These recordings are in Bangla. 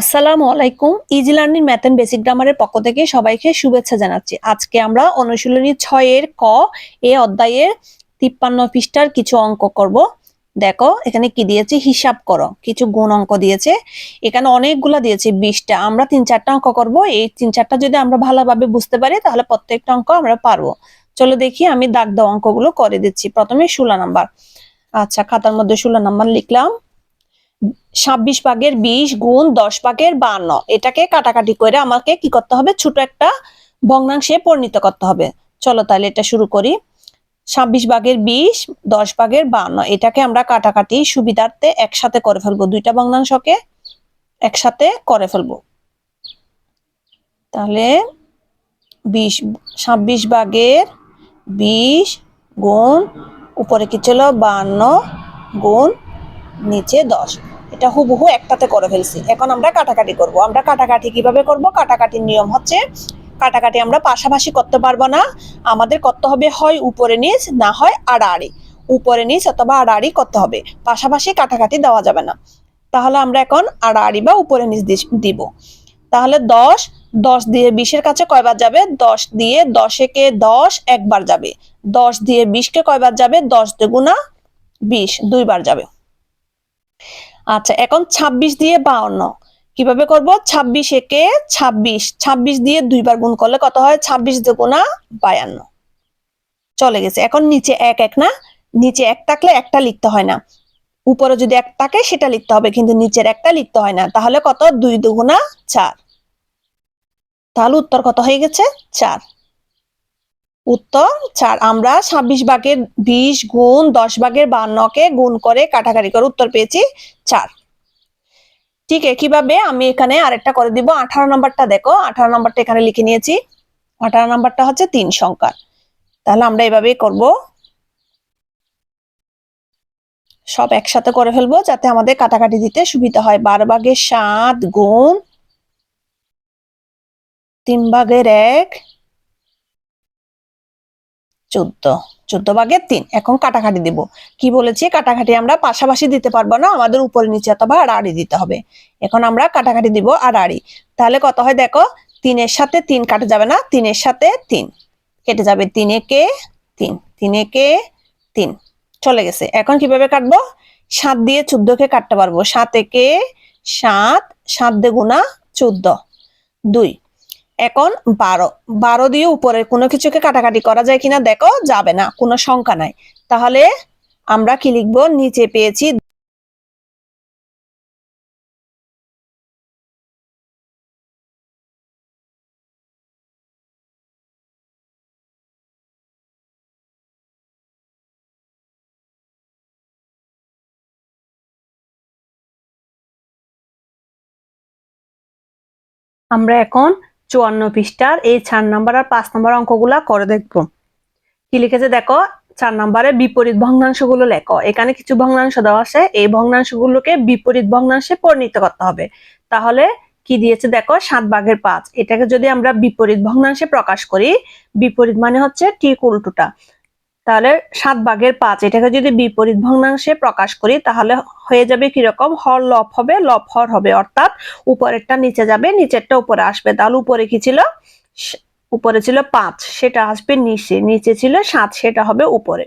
আসসালামু আলাইকুম। Easy learning math and basic গ্রামারের পক্ষ থেকে সবাইকে শুভেচ্ছা জানাচ্ছি। আজকে আমরা অনুশীলনী ছয়ের ক, এ অধ্যায়ের তিপ্পান্ন পৃষ্ঠার কিছু অঙ্ক করব। দেখো, এখানে কি দিয়েছে? হিসাব করো। কিছু গুণ অঙ্ক দিয়েছে। এখানে অনেকগুলা দিয়েছে, বিশটা। আমরা তিন চারটা অঙ্ক করব। এই তিন চারটা যদি আমরা ভালোভাবে বুঝতে পারি, তাহলে প্রত্যেকটা অঙ্ক আমরা পারব। চলো দেখি, আমি দাগ দেওয়া অঙ্কগুলো করে দিচ্ছি। প্রথমে ষোলো নাম্বার। আচ্ছা খাতার মধ্যে ষোলো নাম্বার লিখলাম। ছাব্বিশ ভাগের বিশ গুণ দশ ভাগের বান্ন। এটাকে কাটাকাটি করে আমাকে কি করতে হবে? ছোট একটা ভগ্নাংশে পরিণত করতে হবে। চলো তাহলে এটা শুরু করি। ছাব্বিশ ভাগের বিশ, দশ ভাগের বান্ন। এটাকে আমরা কাটাকাটি সুবিধার্থে একসাথে করে ফেলব। দুইটা ভগ্নাংশকে একসাথে করে ফেলব। তাহলে বিশ, ছাব্বিশ ভাগের বিশ গুণ উপরে কি ছিল? বান্ন গুণ নিচে দশ। এটা হুবহু একটাতে করে ফেলছি। এখন আমরা কাটাকাটি করব। আমরা কাটাকাটি কীভাবে করব? কাটাকাটির নিয়ম হচ্ছে কাটাকাটি আমরা পাশাপাশি করতে পারব না। আমাদের করতে হবে হয় উপরে নিচ, না হয় আড়াআড়ি। উপরে নিচ অথবা আড়াআড়ি করতে হবে। পাশাপাশি কাটাকাটি দেওয়া যাবে না। তাহলে আমরা এখন আড়াআড়ি বা উপরে নিচ দিব। তাহলে দশ দশ দিয়ে বিশের কাছে কয়বার যাবে? দশ দিয়ে দশেকে দশ একবার যাবে। দশ দিয়ে বিশকে কয়বার যাবে? দশ দুগুণা বিশ, দুইবার যাবে। আচ্ছা এখন ২৬ দিয়ে বাউন্ন। কীভাবে করব? ২৬ একে ২৬ ২৬ দিয়ে দুইবার গুণ করলে কত হয়? ২৬ দুগুণা বায়ান্ন। চলে গেছে। এখন নিচে এক এক না? নিচে এক থাকলে একটা লিখতে হয় না। উপরে যদি এক থাকে, সেটা লিখতে হবে। কিন্তু নিচের একটা লিখতে হয় না। তাহলে কত? দুই দুগুণা চার। তাহলে উত্তর কত হয়ে গেছে? চার। উত্তর, চার, আমরা ছাব্বিশ ভাগের বিশ গুণ দশ ভাগের বান্নকে গুণ করে কাটাকাটি করে উত্তর পেয়েছি চার। ঠিক একইভাবে আমি এখানে আরেকটা করে দিব, আঠারো নাম্বারটা দেখো, আঠারো নাম্বারটা এখানে লিখে নিয়েছি। আঠারো নাম্বারটা হচ্ছে তিন সংখ্যার। তাহলে আমরা এভাবেই করব। সব একসাথে করে ফেলব যাতে আমাদের কাটাকাটি দিতে সুবিধা হয়। বারো ভাগের সাত গুণ তিন ভাগের এক চোদ্দ। চোদ্দ ভাগের তিন। এখন কাটাকাটি দিব। কি বলেছি? কাটাকাটি আমরা পাশাপাশি দিতে পারব না, আমাদের উপরে নিচে অথবা আড়াআড়ি দিতে হবে। এখন আমরা কাটাকাটি দিব আড়াআড়ি। তাহলে কত হয় দেখো? তিনের সাথে তিন কাটা যাবে না, তিনের সাথে তিন। কেটে যাবে তিন একে তিন তিন একে তিন। চলে গেছে। এখন কীভাবে কাটবো? সাত দিয়ে চোদ্দকে কাটতে পারব। সাত একে সাত সাত দেগুণা চোদ্দ। দুই। এখন বারো বারো দিয়ে উপরের কোনো কিছুকে কাটাকাটি করা যায় কিনা দেখো যাবে না, কোনো সংখ্যা নাই। তাহলে আমরা কি লিখব? নিচে পেয়েছি আমরা এখন চুয়ান্ন পৃষ্ঠার এই চার নাম্বার আর পাঁচ নাম্বার অঙ্কগুলা করে দেখব। কি লিখেছে দেখো? চার নাম্বারে বিপরীত ভগ্নাংশগুলো লেখো। এখানে কিছু ভগ্নাংশ দেওয়া আছে। এই ভগ্নাংশগুলোকে বিপরীত ভগ্নাংশে পরিণত করতে হবে। তাহলে কি দিয়েছে দেখো? সাত ভাগের পাঁচ। এটাকে যদি আমরা বিপরীত ভগ্নাংশে প্রকাশ করি, বিপরীত মানে হচ্ছে ঠিক উল্টোটা। তাহলে সাত ভাগের পাঁচ। এটাকে যদি বিপরীত ভগ্নাংশে প্রকাশ করি, তাহলে হয়ে যাবে কীরকম? হর লব হবে, লব হর হবে। অর্থাৎ উপরেরটা নিচে যাবে, নিচেরটা উপরে আসবে। তাহলে উপরে কি ছিল? উপরে ছিল পাঁচ, সেটা আসবে নিচে। নিচে ছিল সাত, সেটা হবে উপরে।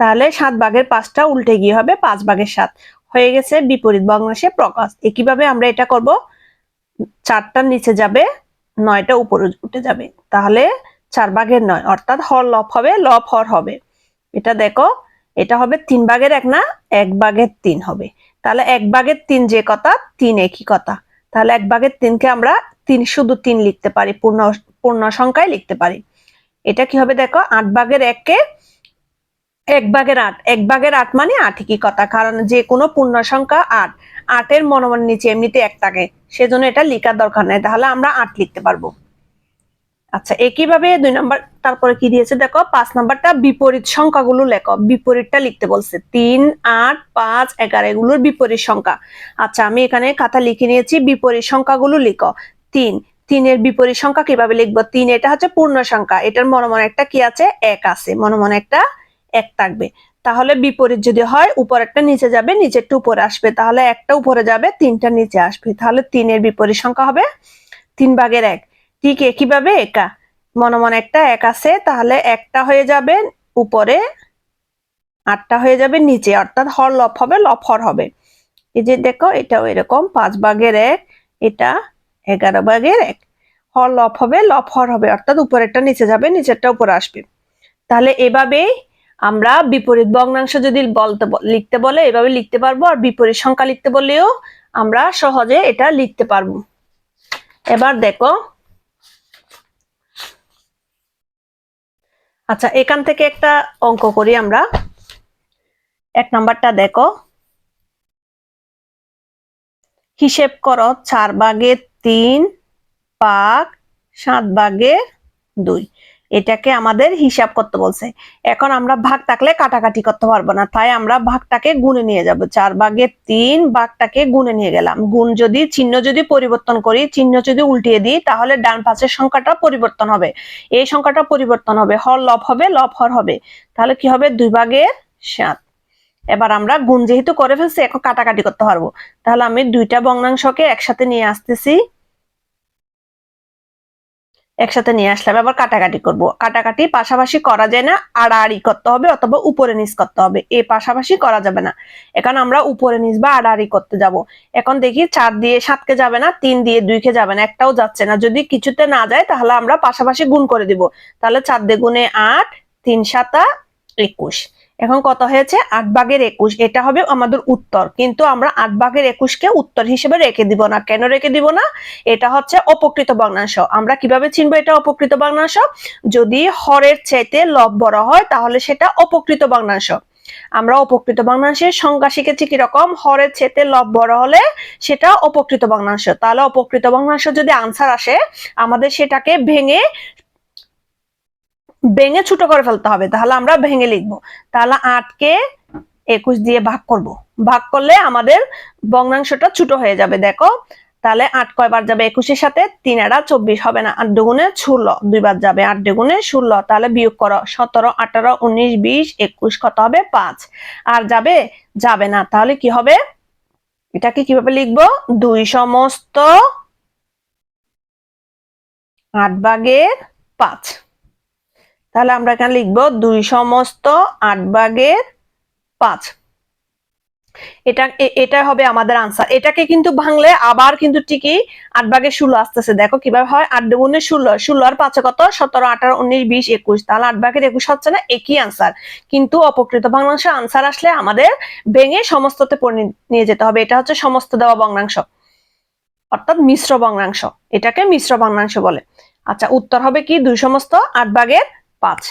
তাহলে সাত ভাগের পাঁচটা উল্টে গিয়ে হবে পাঁচ ভাগের সাত। হয়ে গেছে বিপরীত ভগ্নাংশে প্রকাশ। একইভাবে আমরা এটা করব, চারটা নিচে যাবে, নয়টা উপরে উঠে যাবে। তাহলে চার ভাগের নয়, অর্থাৎ হর লব হবে, লব হর হবে। এটা দেখো, এটা হবে তিন ভাগের এক না, এক ভাগের তিন হবে। তাহলে এক ভাগের তিন যে কথা, তিন একই কথা। তাহলে এক ভাগের তিনকে আমরা তিন, শুধু তিন লিখতে পারি, পূর্ণ পূর্ণ সংখ্যায় লিখতে পারি। এটা কি হবে দেখো, আট ভাগের এককে এক ভাগের আট, এক ভাগের আট মানে আট কি কথা, কারণ যে কোনো পূর্ণ সংখ্যা আট। আটের মনোমান নিচে এমনিতে এক থাকে, সেজন্য এটা লিখার দরকার নেই। তাহলে আমরা আট লিখতে পারব। আচ্ছা একইভাবে দুই নাম্বার, তারপরে কি দিয়েছে? দেখো, পাঁচ নাম্বারটা বিপরীত সংখ্যাগুলো লেখো। বিপরীতটা লিখতে বলছে। তিন, আট, পাঁচ, এগারো, এগুলোর বিপরীত সংখ্যা। আচ্ছা আমি এখানে খাতা লিখে নিয়েছি, বিপরীত সংখ্যাগুলো লিখো। তিন, তিনের বিপরীত সংখ্যা কীভাবে লিখব? তিন, এটা হচ্ছে পূর্ণ সংখ্যা। এটার মনে মনে একটা কি আছে? এক আছে। মনে মনে একটা এক থাকবে। তাহলে বিপরীত যদি হয় উপরেরটা নিচে যাবে নিচেরটা উপরে আসবে। তাহলে একটা উপরে যাবে, তিনটা নিচে আসবে। তাহলে তিনের বিপরীত সংখ্যা হবে তিন ভাগের এক। ঠিক একইভাবে একা। মনে মনে একটা এক আছে, তাহলে একটা হয়ে যাবে উপরে, আটটা হয়ে যাবে নিচে, অর্থাৎ হর লফ হবে লফ হর হবে। এই যে দেখো, এটাও এরকম, পাঁচ ভাগের এক, এটা এগারো ভাগের এক। হর লফ হবে লফ হর হবে, অর্থাৎ উপরেরটা নিচে যাবে, নিচেরটা উপরে আসবে। তাহলে এভাবেই আমরা বিপরীত ভগ্নাংশ যদি বলতে লিখতে বলে, এভাবে লিখতে পারব, আর বিপরীত সংখ্যা লিখতে বললেও আমরা সহজে এটা লিখতে পারব। এবার দেখো আচ্ছা এখান থেকে একটা অঙ্ক করি আমরা। এক নাম্বারটা দেখো। হিসেব করো, চার ভাগে তিন ভাগ সাত ভাগে দুই। এটাকে আমাদের হিসাব করতে বলছে। এখন আমরা ভাগ থাকলে কাটাকাটি করতে পারব না, তাই আমরা ভাগটাকে গুণে নিয়ে যাব। চার ভাগে তিন ভাগটাকে গুণে নিয়ে গেলাম। গুণ যদি, চিহ্ন যদি পরিবর্তন করি, চিহ্ন যদি উল্টিয়ে দিই, তাহলে ডান পাশের সংখ্যাটা পরিবর্তন হবে। এই সংখ্যাটা পরিবর্তন হবে, হর লব হবে, লব হর হবে। তাহলে কি হবে? দুই ভাগের সাত। এবার আমরা গুণ যেহেতু করে ফেলছি, এখন কাটাকাটি করতে পারব। তাহলে আমি দুইটা ভগ্নাংশকে একসাথে নিয়ে আসতেছি। একসাথে নিয়ে আসলাম। এবার কাটাকাটি করব। কাটাকাটি পাশাপাশি করা যায় না, আড়াআড়ি করতে হবে অথবা উপরে নিচ করতে হবে। এ পাশাপাশি করা যাবে না। এখন আমরা উপরে নিচ বা আড়াআড়ি করতে যাব। এখন দেখি চার দিয়ে সাতকে যাবে না, তিন দিয়ে দুইকে যাবে না, একটাও যাচ্ছে না। যদি কিছুতে না যায় তাহলে আমরা পাশাপাশি গুণ করে দিব। তাহলে চার দিয়ে গুণে আট, তিন সাতা, একুশ। এখন কত হয়েছে? আট ভাগের একুশ। এটা হবে আমাদের উত্তর। কিন্তু আমরা আট ভাগের একুশকে উত্তর হিসেবে রেখে দিব না। কেন রেখে দিব না? এটা হচ্ছে অপকৃত ভগ্নাংশ। আমরা কীভাবে চিনবো এটা অপকৃত ভগ্নাংশ? যদি হরের চাইতে লব বড় হয়, তাহলে সেটা অপকৃত ভগ্নাংশ। আমরা অপকৃত ভগ্নাংশের সংজ্ঞা শিখেছি কীরকম? হরের চেতে লব বড় হলে সেটা অপকৃত ভগ্নাংশ। তাহলে অপকৃত ভগ্নাংশ যদি আনসার আসে, আমাদের সেটাকে ভেঙে ভেঙে ছোট করে ফেলতে হবে, তাহলে আমরা ভেঙে লিখব। তাহলে আটকে একুশ দিয়ে ভাগ করব। ভাগ করলে আমাদের ভগ্নাংশটা ছোট হয়ে যাবে, দেখো। তাহলে আট কয়বার যাবে একুশের সাথে? তিন আড়া চব্বিশ হবে না, আট দুগুণে ষোলো, দুইবার যাবে আট দুগুণে ষোলো। তাহলে বিয়োগ করো, সতেরো, আঠারো, উনিশ, বিশ, একুশ, কত হবে? পাঁচ। আর যাবে? যাবে না। তাহলে কি হবে? এটাকে কীভাবে লিখব? দুই সমস্ত আট ভাগের পাঁচ। তাহলে আমরা এখানে লিখব দুই সমস্ত আট ভাগের পাঁচ। এটা এটা হবে আমাদের আনসার এটাকে কিন্তু ভাঙলে আবার কিন্তু ঠিকই আট ভাগে ষোলো আসতেছে। দেখো কীভাবে হয়? আট দুগুণে ষোলো ষোলো আর পাঁচে কত? সতেরো, আঠারো, উনিশ, বিশ, একুশ। তাহলে আট ভাগের একুশ হচ্ছে না একই আনসার কিন্তু অপকৃত ভগ্নাংশ আনসার আসলে আমাদের ভেঙে সমস্ততে নিয়ে যেতে হবে। এটা হচ্ছে সমস্ত দেওয়া ভগ্নাংশ। অর্থাৎ মিশ্র ভগ্নাংশ। এটাকে মিশ্র ভগ্নাংশ বলে। আচ্ছা উত্তর হবে কি? দুই সমস্ত আট ভাগের পাঁচ